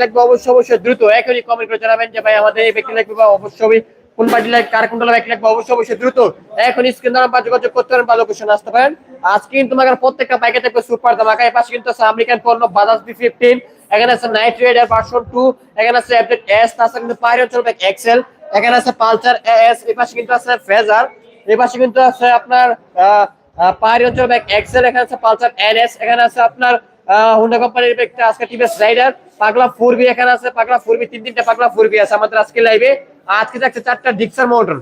লাগবে অবশ্যই অবশ্যই, দ্রুত, এখনই কমেন্ট করে জানাবেন যে, ভাই, আমাদের এই ব্যক্তি লাগবে বা অবশ্যই কোন লাগবে, কার কোনটা লাগবে লাগবে, অবশ্যই অবশ্যই, দ্রুত এখন স্ক্রিন যোগাযোগ করতে পারেন বা লোকেশন আসতে পারেন। আজকে কিন্তু আমার প্রত্যেকটা বাইকে থাকবে সুপার পাশে কিন্তু আছে আমেরিকান পণ্য বাজাজ ফিফটিন এখানে আছে নাইট রাইডার ভার্সন টু এখানে আছে অ্যাপডেট এস কিন্তু চলবে এক্সেল এখানে আছে পালসার এস পাশে কিন্তু আছে ফেজার এই পাশে কিন্তু আছে আপনার পাহাড়ি ব্যাগ এক্সেল এখানে আছে পালসার এনএস এখানে আছে আপনার হুন্ডা কোম্পানির একটা আজকে টিভিএস রাইডার পাগলা ফোর বি এখানে আছে, পাগলা ফোর বি তিন, তিনটা পাগলা ফোর বি আছে আমাদের আজকে লাইভে আজকে থাকছে চারটা ডিক্সার মোটর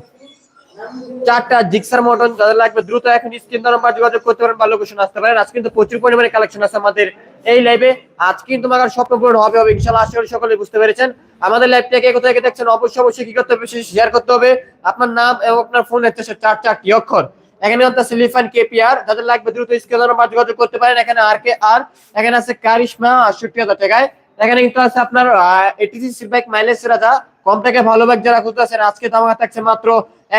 চারটা জিক্সার যাদের লাগবে দ্রুত এখন স্ক্রিন নাম্বার যোগাযোগ করতে পারেন বা লোকেশন আসতে পারেন। আজকে কিন্তু প্রচুর পরিমাণে কালেকশন আছে আমাদের এই লাইভে আজ কিন্তু আমার হবে হবে আশা করি সকলে বুঝতে পেরেছেন। আমাদের লাইভটাকে কোথা থেকে দেখছেন অবশ্যই অবশ্যই কি করতে হবে শেয়ার করতে হবে। আপনার নাম এবং আপনার ফোন হচ্ছে চার চারটি অক্ষর? এখানে হচ্ছে লিফান কেপিআর যাদের লাগবে দ্রুত স্ক্রিন নাম্বার যোগাযোগ করতে পারেন। এখানে আর কে আর এখানে আছে কারিশমা আটষট্টি হাজার টাকায়। এখানে কিন্তু আছে আপনার এটিসি সিলবাইক মাইলেজ রাজা। কম থেকে ভালো ব্যাগ যারা খুঁজতেছেন, আজকে দাম থাকছে মাত্র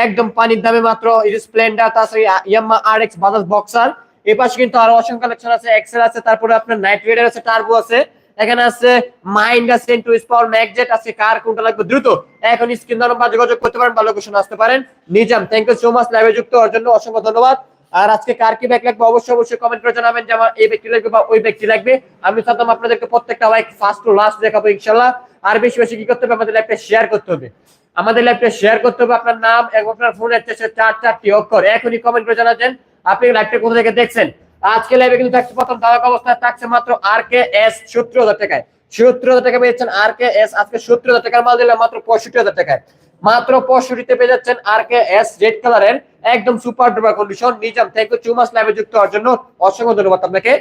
একদম পানির দামে মাত্র। স্প্লেন্ডার তাছাড়া Yamaha R X Bajaj Boxer এই পাশে কিন্তু আরও অসংখ্য কালেকশন আছে এক্সেল আছে, তারপরে আপনার নাইট রাইডার আছে টার্বো আছে। এখানে আছে মাইন্ড আছে টু স্পাওয়ার ম্যাগজেট আছে, কার কোনটা লাগবে দ্রুত এখন স্ক্রিন নাম্বার যোগাযোগ করতে পারেন বা লোকেশন আসতে পারেন। Nizam thank you so much লাইভে যুক্ত হওয়ার জন্য অসংখ্য ধন্যবাদ। আর আজকে কার কি ব্যাগ লাগবে? অবশ্যই অবশ্যই কমেন্ট করে জানাবেন যে আমার এই ব্যক্তি লাগবে বা ওই ব্যক্তি লাগবে। আমি সাদ্দাম আপনাদেরকে প্রত্যেকটা বাইক ফার্স্ট টু লাস্ট দেখাবো ইনশাল্লাহ। আর বেশি বেশি কি করতে হবে? আমাদের লাইভটা শেয়ার করতে হবে। আমাদের লাইভটা শেয়ার করতে হবে। আপনার নাম এবং আপনার ফোনের চেষ্টা চার চারটি অক্ষর। এখনই কমেন্ট করে জানাচ্ছেন আপনি লাইভটা কোথা থেকে দেখছেন? আজকে লাইভে কিন্তু থাকছে প্রথম ধারক অবস্থায়, থাকছে মাত্র আর কে এস সত্তর হাজার টাকায়। সত্তর হাজার টাকা পেয়েছেন আর কে এস আজকে সত্তর হাজার টাকার মাল দিলাম মাত্র পঁয়ষট্টি হাজার টাকায়। মাত্র পঁয়ষট্টিতে পেয়ে যাচ্ছেন আর কে এস রেড কালারের একদম super duper condition Nizam thank you so much লাইভে যুক্ত হওয়ার জন্য অসংখ্য ধন্যবাদ আপনাকে।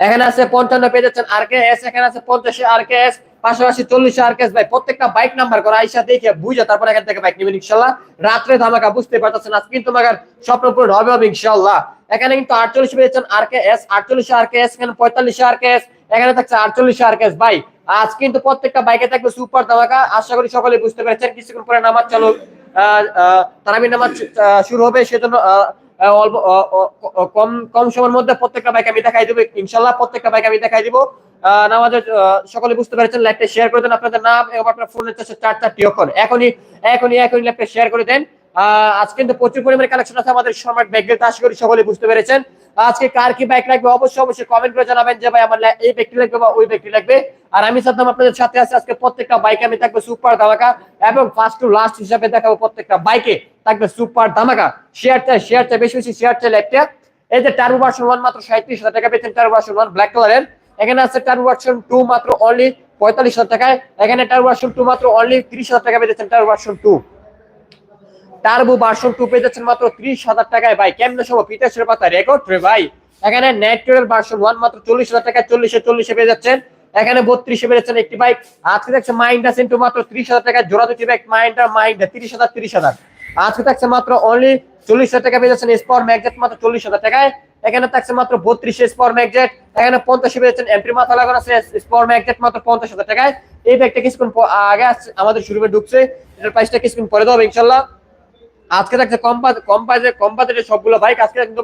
এখানে আছে পঞ্চান্ন পেয়ে যাচ্ছেন আর কে এস এখানে আছে পঞ্চাশে আর কে এস পাশাপাশি চল্লিশে আর ভাই, প্রত্যেকটা বাইক নাম্বার করা আইসা দেখে বুঝে তারপর এখান থেকে বাইক নেবেন ইনশাল্লাহ। রাত্রে ধামাকা বুঝতে পারতেছেন কিন্তু আমার স্বপ্ন পূরণ হবে হবে ইনশাল্লাহ। এখানে কিন্তু আটচল্লিশ পেয়েছেন আর কে এস আটচল্লিশে আর কে এস এখানে পঁয়তাল্লিশে আর কে এস এখানে থাকছে আটচল্লিশে আর কে এস ভাই আজ কিন্তু প্রত্যেকটা বাইকে থাকবে সুপার ধামাকা। আশা করি সকলে বুঝতে পেরেছেন, কিছুক্ষণ পরে নামাজ চালু তারাবি নামাজ শুরু হবে, সেজন্য অল্প কম কম সময়ের মধ্যে প্রত্যেকটা বাইক আমি দেখাই দেবো। ইনশাল্লাহ প্রত্যেকটা বাইক আমি দেখাই দিব। নামাজের সকলে বুঝতে পেরেছেন লাইভটা শেয়ার করে দেন আপনাদের নাম এবং আপনার ফোনের চার চারটি অক্ষর এখনই এখনই এখনই লাইভটা শেয়ার করে দেন। আজ কিন্তু প্রচুর পরিমাণে কালেকশন আছে আমাদের সময় ব্যাগের আশা করি সকলে বুঝতে পেরেছেন। আজকে কার কি বাইক লাগবে? অবশ্যই অবশ্যই কমেন্ট করে জানাবেন যে ভাই আমার এই ব্যক্তি লাগবে বা ওই ব্যক্তি লাগবে। আর আমি সাথে আপনাদের সাথে আছে, আজকে প্রত্যেকটা বাইকে আমি থাকবে সুপার ধামাকা এবং ফার্স্ট টু লাস্ট হিসাবে দেখাবো প্রত্যেকটা বাইকে থাকবে সুপার ধামাকা। শেয়ার চাই শেয়ার চাই, বেশি বেশি শেয়ার চাই লাইভটা এই যে টার্বো ভার্সন ওয়ান মাত্র সাঁত্রিশ হাজার টাকা পেয়েছেন টার্বো ভার্সন ওয়ান ব্ল্যাক কালারের এখানে আছে টার্বো ভার্সন টু মাত্র অনলি পঁয়তাল্লিশ হাজার টাকায়। এখানে টার্বো ভার্সন টু মাত্র অনলি তিরিশ হাজার টাকা পেয়েছেন turbo version two turbo version two পেয়ে যাচ্ছেন মাত্র ত্রিশ হাজার টাকায়। ভাই, কেমন সময় পিতাশের পাতা রেকর্ড রে ভাই। এখানে ন্যাচুরাল ভার্সন ওয়ান মাত্র চল্লিশ হাজার টাকা চল্লিশে চল্লিশে পেয়ে যাচ্ছেন। এখানে বত্রিশে পেয়েছেন একটি বাইক আজকে দেখছে মাইন্ডা সেন্টু মাত্র ত্রিশ হাজার টাকা জোড়া দুটি বাইক মাইন্ডা মাইন্ডা তিরিশ হাজার তিরিশ হাজার। আজকে থাকছে মাত্র অনলি চল্লিশ হাজার টাকা পেয়ে যাচ্ছেন স্পর ম্যাগজেট মাত্র চল্লিশ হাজার টাকায়। এখানে থাকছে মাত্র বত্রিশে স্পর ম্যাগজেট এখানে পঞ্চাশে পেয়েছেন এমপি মাথা লাগানো আছে স্পর ম্যাগজেট মাত্র পঞ্চাশ হাজার টাকায়। এই ব্যাগটা কিছুক্ষণ আগে আমাদের শুরুমে ঢুকছে। এটার প্রাইসটা কিছুক্ষণ পরে দেবো ইনশাল্লাহ। আজকে থাকছে কম কম বাজে কম সবগুলো বাইক আজকে কিন্তু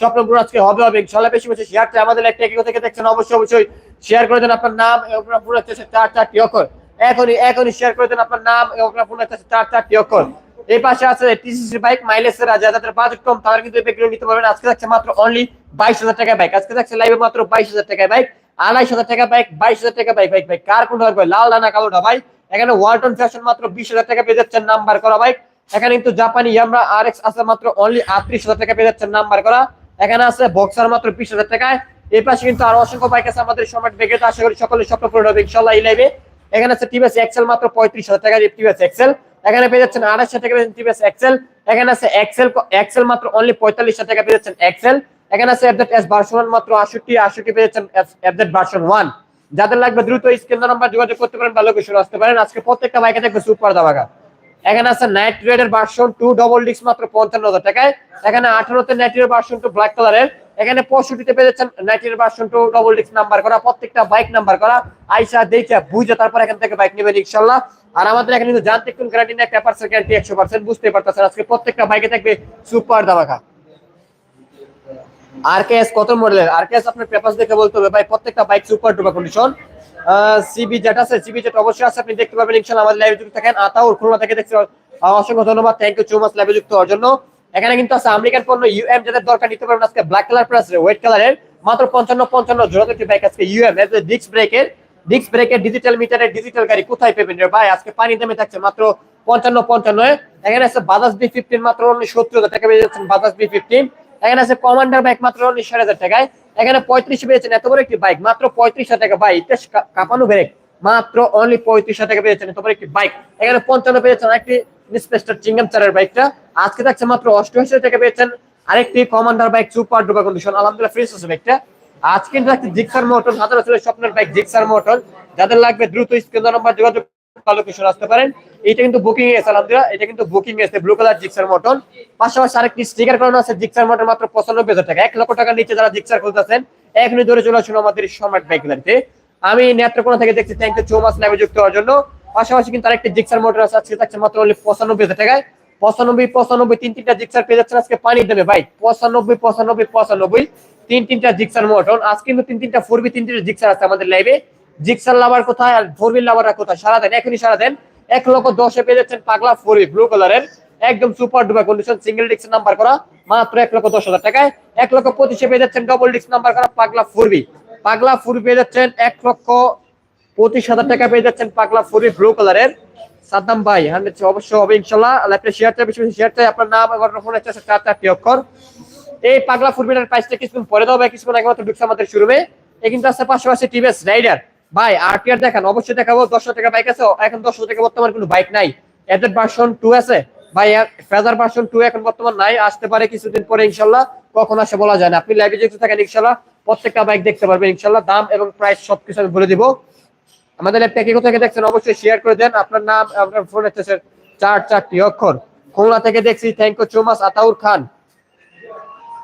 স্বপ্ন পুরো আজকে হবে হবে। ইনশাল্লাহ বেশি বেশি শেয়ার চাই আমাদের একটা এগিয়ে থেকে দেখছেন, অবশ্যই অবশ্যই শেয়ার করে দেন আপনার নাম এবং পুরো হচ্ছে চার চারটি অক্ষর। এখনই এখনই শেয়ার করে দেন আপনার নাম এবং পুরো হচ্ছে চার, চারটি অক্ষর। এই পাশে আছে টিসিসি বাইক মাইলেজ এর যাদের বাজেট কম, তারা কিন্তু এই নিতে পারবেন। আজকে থাকছে মাত্র অনলি বাইশ হাজার টাকা বাইক আজকে থাকছে লাইভে মাত্র বাইশ হাজার টাকা বাইক আড়াইশ হাজার টাকা বাইক বাইশ হাজার টাকা বাইক বাইক বাইক কার কোন লাল ডানা কালোটা? ভাই, এখানে ওয়ালটন ফ্যাশন মাত্র বিশ হাজার টাকা পেয়ে যাচ্ছেন নাম্বার করা বাইক এখানে কিন্তু জাপানি ইয়ামরা আর এক্স আছে মাত্র অনলি আটত্রিশ হাজার টাকা পেয়ে যাচ্ছেন নাম্বার করা। এখানে আছে বক্সার মাত্র বিশ হাজার টাকায়। এই পাশে কিন্তু আরও অসংখ্য বাইক আছে আমাদের সময় বেগে আশা করি সকলে স্বপ্ন পূরণ হবে, ইনশাল্লাহ এই লাইভে এখানে আছে টিভিএস এক্সেল মাত্র পঁয়ত্রিশ হাজার টাকা টিভিএস এক্সেল এখানে পেয়ে যাচ্ছেন আড়াইশ টাকা পেয়ে টিভিএস এক্সেল এখানে আছে এক্সেল এক্সেল মাত্র অনলি পঁয়তাল্লিশ হাজার টাকা পেয়ে যাচ্ছেন এক্সেল এখানে আছে এফজেড এস ভার্সন মাত্র আষট্টি আষট্টি পেয়ে যাচ্ছেন এফজেড ভার্সন ওয়ান যাদের লাগবে দ্রুত স্ক্রিন নাম্বার যোগাযোগ করতে পারেন বা লোকেশন আসতে পারেন। আজকে প্রত্যেকটা বাইকে থাকবে সুপার দাবাগা এখানে আছে নাইট রেডের ভার্সন টু ডবল ডিস্ক মাত্র পঞ্চান্ন হাজার টাকায়। এখানে আঠারোতে নাইটের ভার্সন টু ব্ল্যাক কালারের এখানে পঁয়ষট্টিতে পেয়ে যাচ্ছেন নাইটের version two double disc number করা, প্রত্যেকটা বাইক নাম্বার করা। আইসা দেখে বুঝে তারপর এখান থেকে বাইক নেবেন ইনশাল্লাহ। আর আমাদের এখানে কিন্তু জানতে কোন গ্যারান্টি নেই পেপারসের গ্যারান্টি একশো পার্সেন্ট বুঝতে পারতেছেন আজকে প্রত্যেকটা বাইকে থাকবে সুপার দাবাখা আর কে এস কত মডেলের আর কে এস আপনার পেপার দেখে বলতে হবে, ভাই, প্রত্যেকটা bike super duper condition CB Z আছে সিবি জেট অবশ্যই আছে, আপনি দেখতে পাবেন আমাদের লাইভে যুক্ত থাকেন। আতাউর খুলনা থেকে অসংখ্য ধন্যবাদ থ্যাংক ইউ সো মাচ লাইভে যুক্ত হওয়ার জন্য। এখানে কিন্তু আছে আমেরিকান পণ্য ইউএম যাদের দরকার, নিতে পারবেন আজকে ব্ল্যাক কালার প্লাস হোয়াইট কালারের মাত্র পঞ্চান্ন পঞ্চান্ন জোড়া আজকে ইউএম ডিস্ক ব্রেকের ডিস্ক ব্রেকের ডিজিটাল মিটারের ডিজিটাল গাড়ি কোথায় পেবেন রে ভাই? আজকে পানি দামে থাকছে মাত্র পঞ্চান্ন পঞ্চান্ন এখানে আছে বাজাজ বি ফিফটিন মাত্র সত্তর হাজার টাকা পেয়ে যাচ্ছেন বাজাজ বি ফিফটিন এখানে আছে কমান্ডার বাইক মাত্র ষাট হাজার টাকায়। এখানে পঁয়ত্রিশ পেয়েছেন, এত বড় একটি বাইক মাত্র পঁয়ত্রিশ টাকা বাইক কাপানো ব্রেক মাত্র অনলি পঁয়ত্রিশ টাকা পেয়েছেন, এত বড় একটি বাইক এখানে পঞ্চান্ন পেয়েছেন একটি চিংগাম চারের বাইকটা আজকে থাকছে মাত্র অষ্টআশি টাকা পেয়েছেন আরেকটি Commander bike super duper condition আলহামদুলিল্লাহ ফ্রেশ আছে বাইকটা আজ কিন্তু একটি জিক্সার মোটর হাজার স্বপ্নের বাইক জিক্সার মোটর যাদের লাগবে দ্রুত স্ক্রিন নাম্বার যোগাযোগ লোকেশন আসতে পারেন। এটা কিন্তু বুকিং এসে আলহামদুলিল্লাহ। এটা কিন্তু বুকিং এসে ব্লু কালার জিক্সার মোটর পাশাপাশি আরেকটি স্টিকার করানো আছে জিক্সার মোটর মাত্র পঁচানব্বই হাজার টাকা। এক লক্ষ টাকার নিচে যারা জিক্সার খুলতেছেন এখনই ধরে চলে আসুন আমাদের সম্রাট বাইক গ্যালারিতে আমি নেত্রকোনা থেকে দেখছি থ্যাংক ইউ সো মাচ লাইভে যুক্ত হওয়ার জন্য। পাশাপাশি কিন্তু আরেকটি জিক্সার মোটর আছে, আজকে থাকছে মাত্র only পঁচানব্বই হাজার টাকায়। পঁচানব্বই পঁচানব্বই, তিন তিনটা জিক্সার পেয়ে যাচ্ছেন আজকে পানি দেবে ভাই, পঁচানব্বই পঁচানব্বই পঁচানব্বই, তিন তিনটা জিক্সার মোটর আজ কিন্তু তিন তিনটা ফোরবি তিন তিনটা জিক্সার আছে আমাদের লাইভে জিক্সার লাভার কোথায় আর ফোরবিল লাভাররা কোথায়? সারা দেন, এখনই সারা দেন। এক লক্ষ দশে পেয়ে যাচ্ছেন পাগলা ফোরবি ব্লু কালারের একদম super duper condition single disc number করা, মাত্র এক লক্ষ দশ হাজার টাকায়। এক লক্ষ পঁচিশে পেয়ে যাচ্ছেন ডবল ডিস্ক নাম্বার করা পাগলা ফোরবি পাগলা ফোরবি পেয়ে যাচ্ছেন এক লক্ষ পঁচিশ হাজার টাকা পেয়ে যাচ্ছেন পাগলা ফোরবি ব্লু কালারের সাদ্দাম ভাই হান্ড্রেড অবশ্য হবে, ইনশাল্লাহ। ল্যাপটপ শেয়ার চাই, বেশি বেশি শেয়ার চাই। আপনার নাম ফোন হচ্ছে চার চারটি অক্ষর। এই পাগলা ফুরবিটার প্রাইসটা কিছুক্ষণ পরে দাও ভাই কিছুক্ষণ আগে মাত্র ঢুকছে আমাদের শুরুমে এ। কিন্তু আছে পাশাপাশি টিভিএস রাইডার ভাই, আর আরটিআর দেখেন? অবশ্যই দেখাবো। দশ হাজার টাকা বাইক আছে। এখন দশ হাজার টাকা বর্তমান কোনো বাইক নাই। এদের ভার্সন টু আছে। ভাই ফেজার ভার্সন টু এখন বর্তমান নাই। আসতে পারে কিছুদিন পরে, ইনশাল্লাহ। কখন আসে বলা যায় না। আপনি লাইভে যুক্ত থাকেন, ইনশাল্লাহ প্রত্যেকটা বাইক দেখতে পারবেন, ইনশাল্লাহ। দাম এবং প্রাইস সবকিছু আমি বলে দিব। আমাদের ল্যাপটপ কে থেকে দেখছেন, অবশ্যই শেয়ার করে দেন। আপনার নাম, আপনার ফোন হচ্ছে চার চারটি অক্ষর। খুলনা থেকে দেখছি thank you so much Ataur Khan.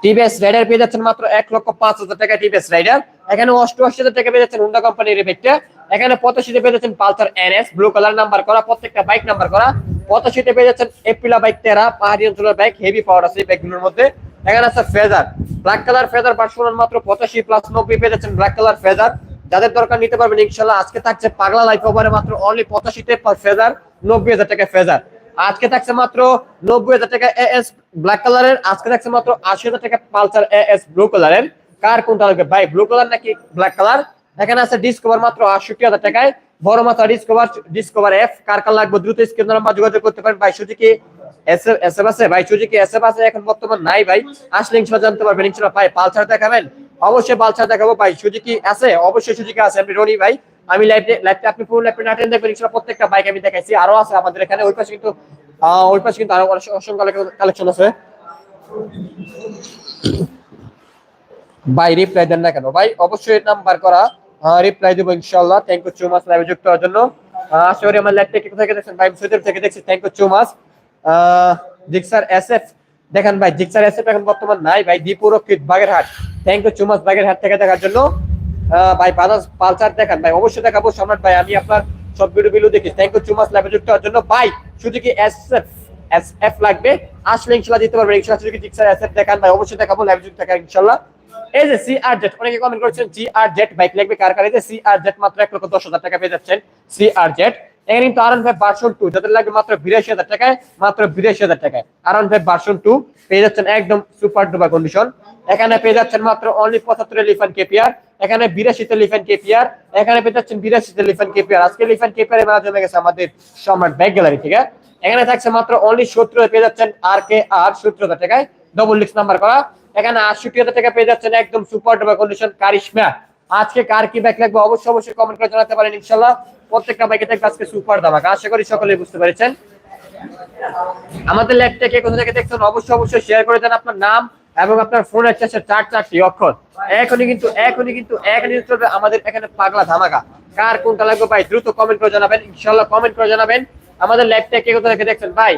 TVS Raider পেয়ে যাচ্ছেন মাত্র এক লক্ষ পাঁচ হাজার টাকা টিভিএস রাইডার এখানে অষ্টআশি হাজার টাকা পেয়ে যাচ্ছেন হুন্ডা কোম্পানির রিপেক্টটা এখানে পঁচাশিতে পেয়ে যাচ্ছেন Pulsar NS blue colour number করা, প্রত্যেকটা বাইক নাম্বার করা। পঁচাশিতে পেয়ে যাচ্ছেন এপিলা বাইক তেরা, পাহাড়ি অঞ্চলের বাইক হেভি পাওয়ার আছে এই বাইকগুলোর মধ্যে। এখানে আছে Fazer black colour Fazer personal মাত্র পঁচাশি প্লাস নব্বই পেয়ে যাচ্ছেন ব্ল্যাক কালার ফেজার যাদের দরকার নিতে পারবেন ইনশাল্লাহ আজকে থাকছে পাগলা লাইফ ওভারে মাত্র অনলি পঁচাশিতে ফেজার নব্বই হাজার টাকা ফেজার আজকে থাকছে মাত্র নব্বই হাজার টাকা এস ব্ল্যাক কালারের আজকে থাকছে মাত্র আশি হাজার টাকা পালসার এস ব্লু কালারের কার কোনটা লাগবে? ভাই ব্লু কালার নাকি ব্ল্যাক কালার এখানে আছে ডিসকভার মাত্র আটষট্টি হাজার টাকায়। বড় মাথা ডিসকভার ডিসকভার এফ কার কার লাগবে? দ্রুত স্ক্রিন নাম্বার যোগাযোগ করতে পারেন। ভাই, সুজুকি এসএফ এসএফ আছে? ভাই, সুজুকি এসএফ আছে? এখন বর্তমান নাই ভাই। আসলে ইনশাল্লাহ জানতে পারবেন। ভাই, পালসার দেখাবেন? অবশ্যই পালসার দেখাবো। ভাই, সুজুকি আছে? অবশ্যই সুজুকি আছে। আপনি রনি ভাই আমি লাইভে লাইভে আপনি ফুল লাইভে নাটেন দেখবেন ইনশাল্লাহ প্রত্যেকটা বাইক আমি দেখাইছি। আরও আছে আমাদের এখানে, ওই পাশে কিন্তু ওই পাশে কিন্তু আরও অসংখ্য কালেকশন আছে। ভাই রিপ্লাই দেন না কেন? ভাই, অবশ্যই নাম্বার করা। রিপ্লাই দেবো ইনশাল্লাহ থ্যাংক ইউ সো মাচ লাইভে যুক্ত হওয়ার জন্য। আশা করি আমার লাইভটা কোথা থেকে দেখছেন? ভাই সৈদেব থেকে দেখছি। Thank you so much Gixxer SF দেখেন ভাই জিক্সার এসএফ এখন বর্তমান নাই। ভাই দীপুর Bagerhat thank you so much Bagerhat থেকে দেখার জন্য। ভাই, বাজাজ পালসার দেখান। ভাই, অবশ্যই দেখাবো, সম্রাট ভাই, আমি আপনার সব ভিডিও ভিডিও দেখি। থ্যাংক ইউ সো মাচ লাইভে যুক্ত হওয়ার জন্য। ভাই, শুধু কি এসএফ এসএফ লাগবে? আসলে ইনশাল্লাহ দিতে পারবেন। ইনশাল্লাহ শুধু কি জিক্সার এসএফ দেখান। ভাই, অবশ্যই দেখাবো লাইভে যুক্ত থাকা ইনশাল্লাহ। এই যে সি আর জেট অনেকে কমেন্ট করেছেন জি আর জেট বাইক লাগবে কার কার? এই যে সি আর জেট মাত্র এক লক্ষ দশ হাজার টাকা পেয়ে যাচ্ছেন। সি আর জেট এখানে কিন্তু আর ফাইভ ভার্সন টু যাদের লাগবে মাত্র বিরাশি হাজার টাকায়, মাত্র বিরাশি হাজার টাকায়। আর ফাইভ ভার্সন টু পেয়ে যাচ্ছেন একদম সুপার ডুবা কন্ডিশন এখানে পেয়ে যাচ্ছেন মাত্র অনলি পঁচাত্তর লিফান কেপিআর, এখানে বিরাশিতে লিফান কেপিআর, এখানে পেয়ে যাচ্ছেন বিরাশিতে লিফান কেপিআর। আজকে লিফান কেপিআর এর জমে গেছে আমাদের সম্রাট ব্যাগ গ্যালারি থেকে। এখানে থাকছে মাত্র অনলি সত্তর পেয়ে যাচ্ছেন আর কে আর, সত্তর হাজার টাকায়। ডবল লিক্স নাম্বার করা। এখানে আটষট্টি হাজার টাকা পেয়ে যাচ্ছেন একদম সুপার ডুবা কন্ডিশন কারিশমা। আজকে কার কি ব্যাগ লাগবে অবশ্যই অবশ্যই কমেন্ট করে জানাতে পারেন ইনশাল্লাহ প্রত্যেকটা বাইকে থাকবে আজকে সুপার দামাকা আশা করি সকলে বুঝতে পেরেছেন। আমাদের ল্যাপটপে কে কোথা থেকে দেখছেন অবশ্যই অবশ্যই শেয়ার করে দেন আপনার নাম এবং আপনার ফোনের চাষে চার চারটি অক্ষর। এখনই কিন্তু এখনই কিন্তু, এখনই চলবে আমাদের এখানে পাগলা ধামাকা। কার কোনটা লাগবে ভাই? দ্রুত কমেন্ট করে জানাবেন ইনশাল্লাহ কমেন্ট করে জানাবেন। আমাদের ল্যাপটপে কে কোথা থেকে দেখছেন? ভাই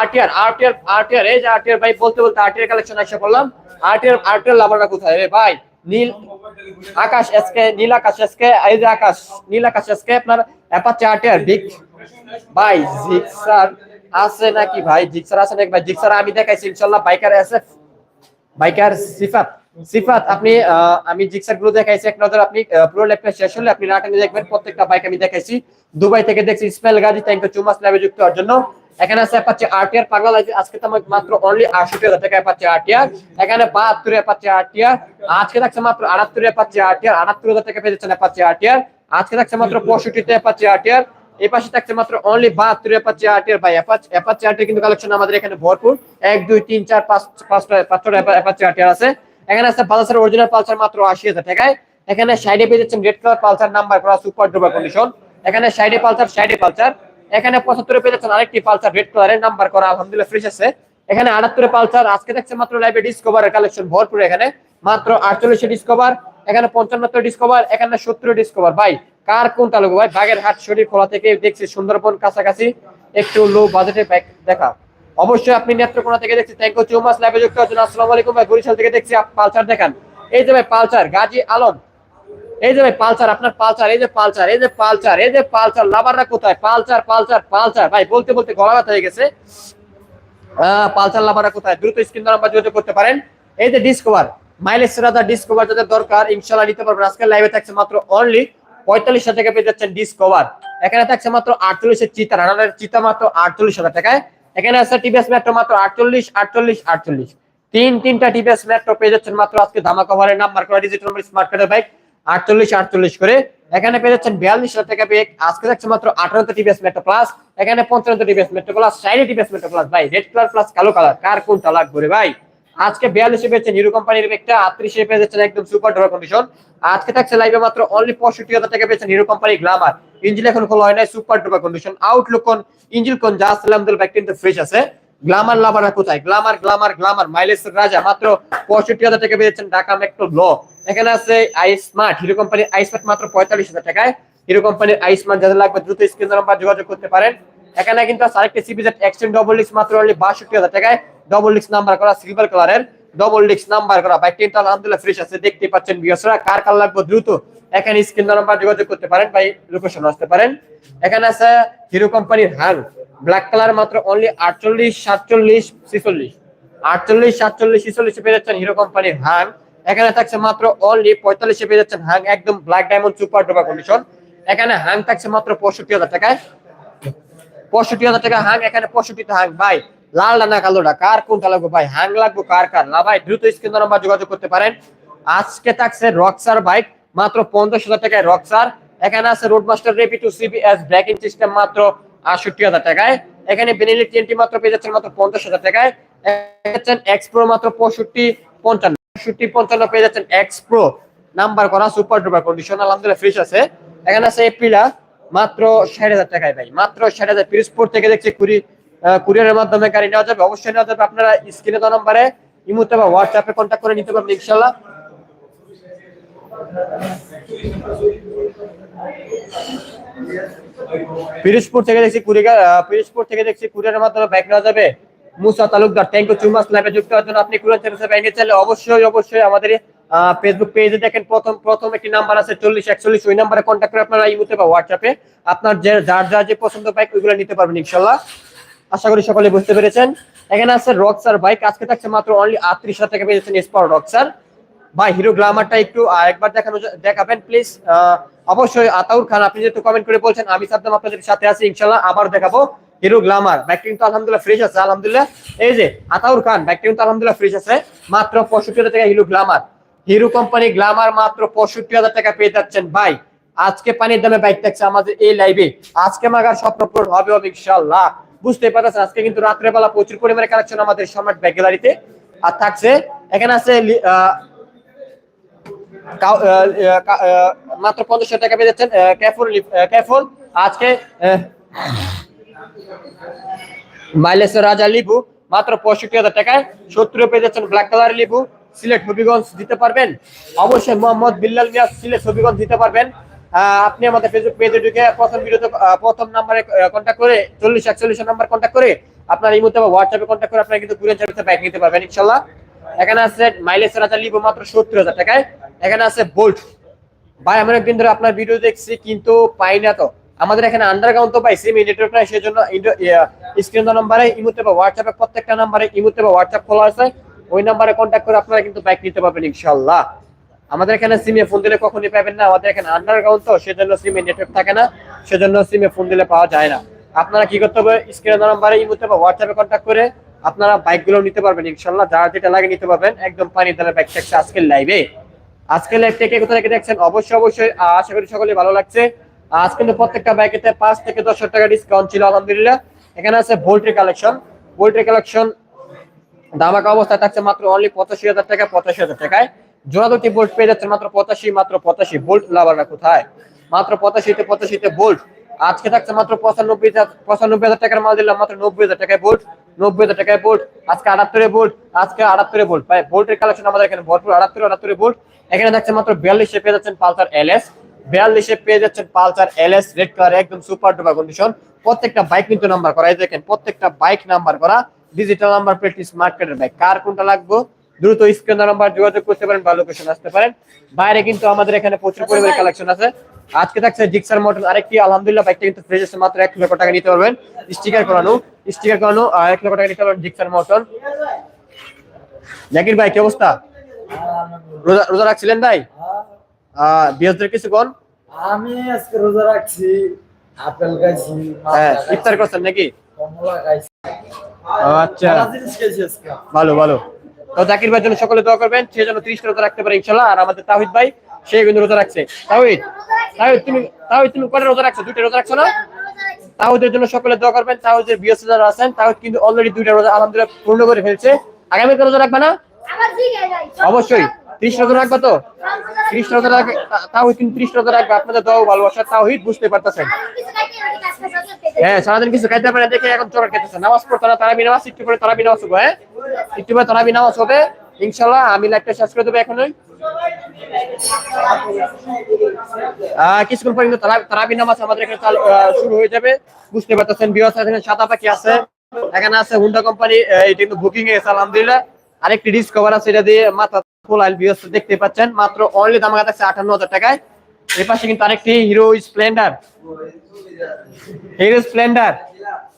আরটিআর আরটিআর আরটিআর এই যে আরটিআর ভাই, বলতে বলতে আরটিআর কালেকশন এসে বললাম আরটিআর আরটিআর লাভারটা কোথায় রে ভাই? নীল, আকাশ এসকে নীল আকাশ এসকে এই যে আকাশ, নীল আকাশ এসকে আপনার অ্যাপাচে আরটিআর বিগ ভাই জিক্সার আছে নাকি ভাই? জিক্সার আছে নাকি ভাই? জিক্সার আমি দেখাইছি ইনশাল্লাহ biker SF biker Sifat. Sifat, আপনি আমি জিক্সারগুলো দেখাইছি, এক নজর আপনি পুরো ল্যাপটা শেষ হলে আপনি নাটানি দেখবেন, প্রত্যেকটা বাইক আমি দেখাইছি। দুবাই থেকে দেখছি Ismail Gazi thank you so much ল্যাবে যুক্ত হওয়ার জন্য। এখানে আছে অ্যাপাচি আরটিআর পাগলা লাগছে আজকে তো মাত্র অনলি আটষট্টি হাজার টাকা অ্যাপাচি আরটিআর এখানে বাহাত্তর অ্যাপাচি আরটিআর আজকে থাকছে মাত্র আটাত্তর অ্যাপাচি আরটিআর আটাত্তর হাজার টাকা পেয়ে যাচ্ছেন অ্যাপাচি আরটিআর আজকে থাকছে মাত্র পঁয়ষট্টিতে অ্যাপাচি আরটিআর এই পাশে থাকছে মাত্র অনলি বাহাত্তর অ্যাপাচি আরটিআর বাই অ্যাপাচি আরটিআর কিন্তু কালেকশন আমাদের এখানে ভরপুর। এক, দুই, তিন, চার, পাঁচ পাঁচটা পাঁচটা অ্যাপাচি আছে। এখানে আছে পালসার অরিজিনাল পালসার মাত্র আশি হাজার টাকায়। এখানে সাইডে পেয়ে যাচ্ছেন রেড কালার পালসার নাম্বার করা সুপার ডুপার কন্ডিশন এখানে সাইডে পালসার সাইডে পালসার এখানে পঁচাত্তরে পেয়ে যাচ্ছেন আরেকটি পালসার রেড কালারের নাম্বার করা, আলহামদুলিল্লাহ ফ্রেশ আছে। এখানে আটাত্তরে পালসার আজকে দেখছে মাত্র লাইভে ডিসকভারের কালেকশন ভরপুর এখানে। মাত্র আটচল্লিশে ডিসকভার এখানে পঞ্চান্নতে ডিসকভার এখানে সত্তরে ডিসকভার ভাই কার কোনটা লোক ভাই বাগের হাট শরীর খোলা থেকে দেখছি সুন্দরবন কাছাকাছি একটু লো বাজেটে দেখা। অবশ্যই আপনি নেত্রকোনা থেকে দেখছি। থ্যাংক ইউ চৌমাস ল্যাবে যুক্ত হচ্ছেন আসসালামু আলাইকুম। ভাই, বরিশাল থেকে দেখছি আপ- পালসার দেখান। এই যে ভাই, পালসার, গাজী আলম। এই যে ভাই, পালসার, আপনার পালসার, এই যে পালসার, এই যে পালসার, এই যে পালসার, লাভাররা কোথায়? Pulsar Pulsar Pulsar. ভাই, বলতে বলতে গলা ব্যথা হয়ে গেছে। পালসার, লাভাররা কোথায়? দ্রুত স্ক্রিন নাম্বার যোগাযোগ করতে পারেন। এই যে ডিসকভার মাইলেজ রাজা ডিসকভার যাদের দরকার ইনশাল্লাহ নিতে পারবেন। আজকে লাইভে থাকছে মাত্র অনলি পঁয়তাল্লিশ হাজার টাকা পেয়ে যাচ্ছেন ডিসকভার এখানে থাকছে মাত্র আটচল্লিশের চিতা রানারের চিতা মাত্র আটচল্লিশ হাজার টাকায়। এখানে আছে টিভিএস মেট্রো মাত্র আটচল্লিশ আটচল্লিশ আটচল্লিশ। তিন, তিনটা টিভিএস মেট্রো পেয়ে যাচ্ছেন মাত্র আজকে ধামা কভারের নাম্বার করা ডিজিটাল স্মার্ট কার্ডের বাইক আটচল্লিশ আটচল্লিশ করে। এখানে পেয়ে যাচ্ছেন বিয়াল্লিশ হাজার টাকা পেয়ে। আজকে থাকছে মাত্র আঠারোতে টিভিএস মেট্রো প্লাস এখানে পঞ্চান্ন টিভিএস মেট্রো প্লাস সাইডে টিভিএস মেট্রো প্লাস ভাই রেড কালার প্লাস কালো কালার কার কোনটা লাগবে ভাই? আজকে বিয়াল্লিশে পেয়েছেন হিরো কোম্পানির একটা, আটত্রিশে পেয়ে যাচ্ছেন একদম সুপার ডোর কন্ডিশন আজকে থাকছে লাইভে মাত্র অনলি পঁয়ষট্টি হাজার টাকা পেয়েছেন হিরো কোম্পানি গ্লামার ইঞ্জিন এখন খোলা হয় নাই সুপার ডোর কন্ডিশন আউটলুক কোন? ইঞ্জিন কোন? যা আলহামদুলিল্লাহ ব্যাক কিন্তু ফ্রেশ আছে। গ্লামার লাভার কোথায়? গ্লামার গ্লামার গ্লামার মাইলেজ রাজা, মাত্র পঁয়ষট্টি হাজার টাকা পেয়েছেন ঢাকা মেট্রো ল এখানে আছে আই স্মার্ট হিরো কোম্পানির আই স্মার্ট মাত্র পঁয়তাল্লিশ হাজার টাকায়। হিরো কোম্পানির আই স্মার্ট যাদের লাগবে দ্রুত স্ক্রিন নাম্বার যোগাযোগ করতে পারেন। এখানে কিন্তু আরেকটি সিপিজেড এক্সটেন্ড ডবল ডিক্স মাত্র অনলি বাষট্টি হাজার টাকায়। ডবল ডিক্স নাম্বার করা সিলভার কালারের ডবল ডিক্স নাম্বার করা। বাইক কিন্তু আলহামদুলিল্লাহ ফ্রেশ আছে দেখতে পাচ্ছেন বিয়সরা কার কার লাগবে দ্রুত এখানে স্ক্রিন নাম্বার যোগাযোগ করতে পারেন। বাই লোকেশন আসতে পারেন। এখানে আছে হিরো কোম্পানির হাং ব্ল্যাক কালার মাত্র অনলি আটচল্লিশ, সাতচল্লিশ, ছিচল্লিশ। আটচল্লিশ, সাতচল্লিশ, ছিচল্লিশে পেয়ে যাচ্ছেন হিরো কোম্পানির হাং এখানে থাকছে মাত্র অনলি পঁয়তাল্লিশে পেয়ে যাচ্ছেন হাং একদম black diamond super duper condition এখানে হাং থাকছে মাত্র পঁয়ষট্টি হাজার টাকায়। পঁয়ষট্টি হাজার টাকা হাং, এখানে পঁয়ষট্টিতে হাং। ভাই লাল না কালোটা? কার কোনটা লাগবে ভাই? হাং লাগবে কার কার? না ভাই, দ্রুত স্ক্রিন নাম্বার যোগাযোগ করতে পারেন। আজকে থাকছে রক্সার বাইক মাত্র পঞ্চাশ হাজার টাকায় রক্সার এখানে আছে রোডমাস্টার রেপি টু সিবিএস ব্রেকিং সিস্টেম মাত্র আটষট্টি হাজার টাকায়। এখানে বেনিলি টিএনটি মাত্র পেয়ে যাচ্ছেন মাত্র পঞ্চাশ হাজার টাকায়। এক্স প্রো মাত্র পঁয়ষট্টি পঞ্চান্ন। পঁয়ষট্টি পঞ্চান্ন পেয়ে যাচ্ছেন এক্সপ্রো নাম্বার করা সুপার ডুপার কন্ডিশন আলহামদুলিল্লাহ ফ্রেশ আছে। এখানে আছে এপ্রিলা মাত্র ষাট হাজার টাকায় ভাই। মাত্র ষাট হাজার। পিরিসপুর থেকে দেখছি কুড়ি কুরিয়ারের মাধ্যমে গাড়ি নেওয়া যাবে। অবশ্যই নেওয়া যাবে। আপনারা স্ক্রিনে দেওয়া নাম্বারে ইমুতে বা হোয়াটসঅ্যাপে কন্ট্যাক্ট করে নিতে পারবেন ইনশাল্লাহ পিরিজপুর থেকে দেখছি কুড়ি পিরিজপুর থেকে দেখছি কুরিয়ারের মাধ্যমে বাইক নেওয়া যাবে। Musa Talukdar thank you so much লাইভে যুক্ত হওয়ার জন্য। আপনি কুরিয়ার চ্যানেল বাইক চাইলে অবশ্যই অবশ্যই আমাদের ফেসবুক পেজে দেখেন, প্রথম প্রথম একটি নাম্বার আছে চল্লিশ, একচল্লিশ, ওই নাম্বারে কন্ট্যাক্ট করে আপনারা ইমুতে বা হোয়াটসঅ্যাপে আপনার যে, যার যার যে পছন্দ বাইক ওইগুলো নিতে পারবেন, ইনশাল্লাহ। আশা করি সকলে বুঝতে পেরেছেন। এখানে আছে রক্সার বাইক আজকে থাকছে মাত্র অনলি আটত্রিশ হাজার টাকা পেয়েছেন স্পার রক্সার ভাই হিরো গ্লামারটা একটু আরেকবার দেখানো দেখাবেন প্লিজ অবশ্যই আতাউর খান, আপনি যেহেতু কমেন্ট করে বলছেন, আমি সাদ্দাম আপনাদের সাথে আছি, ইনশাল্লাহ আবার দেখাবো। হিরো গ্লামার ব্যাগটা কিন্তু আলহামদুলিল্লাহ ফ্রেশ আছে, আলহামদুলিল্লাহ। এই যে, আতাউর খান ব্যাগটা কিন্তু আলহামদুলিল্লাহ ফ্রেশ আছে। মাত্র পঁয়ষট্টি হাজার টাকা Hero Glamour Hero company Glamour মাত্র পঁয়ষট্টি হাজার টাকা পেয়ে যাচ্ছেন। ভাই, আজকে পানির দামে বাইক থাকছে আমাদের এই লাইভে আজকে মাগার স্বপ্ন পূরণ হবে ইনশাল্লাহ বুঝতে পারছেন আজকে কিন্তু রাত্রেবেলা প্রচুর পরিমাণে কালেকশন আমাদের সম্রাট ব্যাগ গ্যালারিতে আর থাকছে, এখানে আছে মাত্র পঞ্চাশ টাকা পেয়ে যাচ্ছেন ক্যাফুল ক্যাফুল আজকে মাইলেসের রাজা লিবু মাত্র পঁয়ষট্টি হাজার টাকায় সত্তর পেয়ে যাচ্ছেন ব্ল্যাক কালার লিবু সিলেট হবিগঞ্জ দিতে পারবেন। অবশ্যই মোহাম্মদ বিল্লাল মিয়া সিলেট হবিগঞ্জ দিতে পারবেন। আপনি আমাদের ফেসবুক পেজে ঢুকে প্রথম ভিডিওতে প্রথম নাম্বারে কন্ট্যাক্ট করে, চল্লিশ একচল্লিশ নাম্বার কন্ট্যাক্ট করে আপনার এই মুহূর্তে হোয়াটসঅ্যাপে কন্ট্যাক্ট করে আপনারা কিন্তু কুরিয়ার সার্ভিসে বাইক নিতে পারবেন, ইনশাল্লাহ। এখানে আছে মাইলেজ রাজা লিবু মাত্র সত্তর হাজার টাকায়। এখানে আছে বোল্ট ভাই আমরা একদিন ধরে আপনার ভিডিও দেখছি, কিন্তু পাই না তো। আমাদের এখানে আন্ডারগ্রাউন্ড তো পাই সিম নেটওয়ার্ক নাই, সেজন্য স্ক্রিন নাম্বারে ইমুতে বা হোয়াটসঅ্যাপে প্রত্যেকটা নাম্বারে ইমুতে বা হোয়াটসঅ্যাপ খোলা আছে। ওই নাম্বারে কন্ট্যাক্ট করে আপনারা কিন্তু বাইক নিতে পারবেন ইনশাল্লাহ আমাদের এখানে সিমে ফোন দিলে কখনই পাবেন না, আমাদের এখানে আন্ডারগ্রাউন্ড তো, সেজন্য সিমে নেটওয়ার্ক থাকে না, সেজন্য সিমে ফোন দিলে পাওয়া যায় না। আপনারা কি করতে হবে স্ক্রিনে নাম্বারে ইমোতে বা হোয়াটসঅ্যাপে কন্ট্যাক্ট করে আপনারা বাইকগুলো নিতে পারবেন ইনশাল্লাহ যারা যেটা লাগে নিতে পারবেন, একদম পানি দানের বাইক থাকছে আজকের লাইভে আজকে লাইভ থেকে কোথা থেকে দেখছেন? অবশ্যই অবশ্যই, আশা করি সকলে ভালো লাগছে। আজ কিন্তু প্রত্যেকটা বাইকেতে পাঁচ থেকে দশ টাকা ডিসকাউন্ট ছিল, আলহামদুলিল্লাহ। এখানে আছে ভোল্টের কালেকশন ভোল্টের কালেকশন দামাকা অবস্থায় থাকছে মাত্র অনলি পঁচাশি হাজার টাকা, পঁচাশি হাজার টাকায়। জোড়া দুটি বোল্ট পেয়ে যাচ্ছে মাত্র পঁচাশি মাত্র পঁচাশি। বোল্ট লাভাররা কোথায়? মাত্র পঁচাশিতে পঁচাশিতে বোল্ট আজকে থাকছে মাত্র পঁচানব্বই হাজার- পঁচানব্বই হাজার টাকার মাল দিলাম, মাত্র নব্বই হাজার টাকায় বোল্ট নব্বই হাজার টাকায় বোল্ট আজকে আটাত্তরে বোল্ট আজকে আটাত্তরে বোল্ট ভাই বোল্টের কালেকশন আমাদের এখানে ভরপুর, আটাত্তরে আটাত্তরে বোল্ট এখানে থাকছে মাত্র বিয়াল্লিশে পেয়ে যাচ্ছেন পালসার এল এস বিয়াল্লিশে পেয়ে যাচ্ছেন Pulsar L S red colour একদম সুপার ডুপার কন্ডিশন প্রত্যেকটা বাইক কিন্তু নাম্বার করা। এই দেখেন প্রত্যেকটা বাইক নাম্বার করা। ডিজিটাল নাম্বার প্লেট স্মার্ট কার্ডের বাইক কার কোনটা লাগবে? দ্রুত স্ক্রিন নাম্বার যোগাযোগ করতে পারেন বা লোকেশন আসতে পারেন। বাইরে কিন্তু আমাদের এখানে প্রচুর পরিমাণে কালেকশন আছে। আজকে থাকছে জিক্সার মডেল আরেকটি আলহামদুলিল্লাহ বাইকটা কিন্তু ফ্রেশ আছে মাত্র এক লক্ষ টাকা নিতে পারবেন। স্টিকার করানো। স্টিকার করানো আর এক লক্ষ টাকা নিতে পারবেন জিক্সার মডেল জাকির ভাই কি অবস্থা? রোজা রোজা রাখছিলেন ভাই? আহ বিয়াসদের কিছু কোন আমি আজকে রোজা রাখছি আপেল খাইছি হ্যাঁ ইফতার করছেন নাকি? কমলা খাইছি। আচ্ছা। ভালো ভালো। তো জাকির ভাইয়ের জন্য সকলে দোয়া করবেন সে যেন ত্রিশ রোজা রাখতে পারে ইনশাল্লাহ। আর আমাদের তাহিদ ভাই সে কিন্তু রোজা রাখছে। তাহিদ তাহিদ তুমি তাহিদ তুমি কটা রোজা রাখছো? দুটো রোজা রাখছো না? তাহিদের জন্য সকলে দোয়া করবেন। তাহিদের বিএস যারা আছেন তাহিদ কিন্তু অলরেডি দুইটা রোজা আলহামদুলিল্লাহ পূর্ণ করে ফেলছে। আগামীকাল রোজা রাখবে না? অবশ্যই। ত্রিশ রোজা রাখবে তো? ত্রিশ রোজা ত্রিশ রোজা আপনাদের ভালোবাসা বুঝতে পারতেছেন? হ্যাঁ সারাদিন কিছু খাইতে পারে, দেখে এখন খেতেছে নামাজ পড়তে না, তারাবি নামাজ, একটু করে তারাবি নামাজ হবে হ্যাঁ? একটু হবে ইনশাল্লাহ আমি শেষ করে দেবো এখনই। কিছুক্ষণ পর তারাবি নামাজ আমাদের এখানে শুরু হয়ে যাবে। বুঝতে পারতেছেন বিয়াস এখানে সাদা পাখি আছে? এখানে আছে হুন্ডা কোম্পানি এটা কিন্তু বুকিং এ আলহামদুলিল্লাহ। আরেকটি ডিসকভার আছে, এটা দিয়ে মাথা ফুল বিয়াস দেখতে পাচ্ছেন, মাত্র অনলি দাম আছে আটান্ন হাজার টাকায়। এর পাশে কিন্তু আরেকটি হিরো স্প্লেন্ডার হিরো স্প্লেন্ডার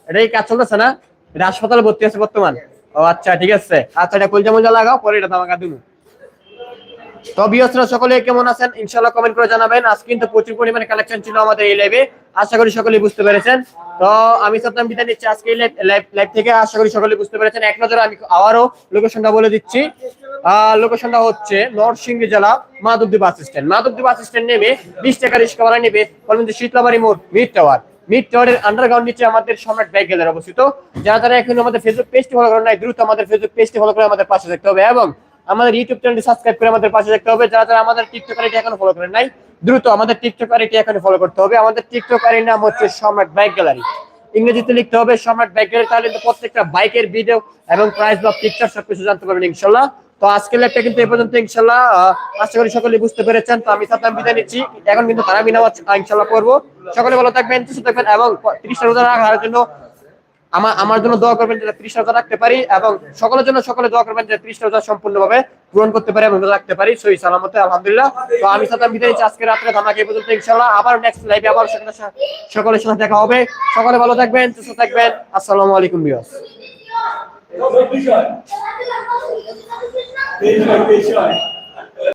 এটাই কাজ চলতেছে না? এটা হাসপাতালে ভর্তি আছে বর্তমান। ও আচ্ছা ঠিক আছে। আচ্ছা এটা কলজা লাগাও, পরে এটা দামাকা দিবো। তো বিয়সরা সকলে কেমন আছেন? ইনশাআল্লাহ কমেন্ট করে জানাবেন। আজ কিন্তু প্রচুর পরিমাণে কালেকশন ছিল আমাদের এই লাইভে আশা করি সকলে বুঝতে পেরেছেন। তো আমি বিদায় নিচ্ছি আজকে লাইভ থেকে। আশা করি সকলে বুঝতে পেরেছেন। এক নজরে আমি লোকেশনটা বলে দিচ্ছি। লোকেশনটা হচ্ছে নরসিংদী জেলা Madhabdi bus stand. Madhabdi bus stand নেমে বিশ টাকা রিক্সা নেবে যে শীতলাবাড়ি মোড়, মিড টাওয়ার। মিড টাওয়ারের আন্ডারগ্রাউন্ড নিচে আমাদের সম্রাট ব্যাগ গ্যালারি অবস্থিত। যারা যারা এখন আমাদের ফেসবুক পেজটি ফলো করেন নাই, দ্রুত আমাদের ফেসবুক পেজটি ফলো করে আমাদের পাশে দেখতে হবে এবং আমাদের ইউটিউব চ্যানেলটি সাবস্ক্রাইব করে আমাদের পাশে দেখতে হবে। যারা যারা আমাদের টিকটক আইডি এখনও ফলো করেন নাই, দ্রুত আমাদের টিকটক আইডি এখন ফলো করতে হবে। আমাদের টিকটক আইডির নাম হচ্ছে সম্রাট বাইক গ্যালারি। ইংরেজিতে লিখতে হবে সম্রাট বাইক গ্যালারি। তাহলে কিন্তু প্রত্যেকটা বাইকের ভিডিও এবং প্রাইস বা পিকচার সবকিছু জানতে পারবেন ইনশাল্লাহ। তো আজকের লেখটা কিন্তু এ পর্যন্ত ইনশাল্লাহ। আশা করি সকলে বুঝতে পেরেছেন। তো আমি সাথে বিদায় নিচ্ছি। এখন কিন্তু তারা বিনা ইনশাল্লাহ করব সকলে ভালো থাকবেন, সুস্থ থাকবেন এবং তিরিশটা রোজা রাখার জন্য আমার আমার জন্য দোয়া করবেন যে ত্রিশ রোজা রাখতে পারি এবং সকলের জন্য সকলে দোয়া করবেন যে ত্রিশ রোজা সম্পূর্ণভাবে পূরণ করতে পারি এবং রাখতে পারি সহি সালামতে আলহামদুলিল্লাহ তো আমি সাথে বিদায় নিচ্ছি আজকে রাত্রে ধামাকে এই পর্যন্ত ইনশাল্লাহ আবার নেক্সট লাইভে আবার সকলের সাথে- দেখা হবে সকলে ভালো থাকবেন সুস্থ থাকবেন আসসালামু আলাইকুম বিয়াস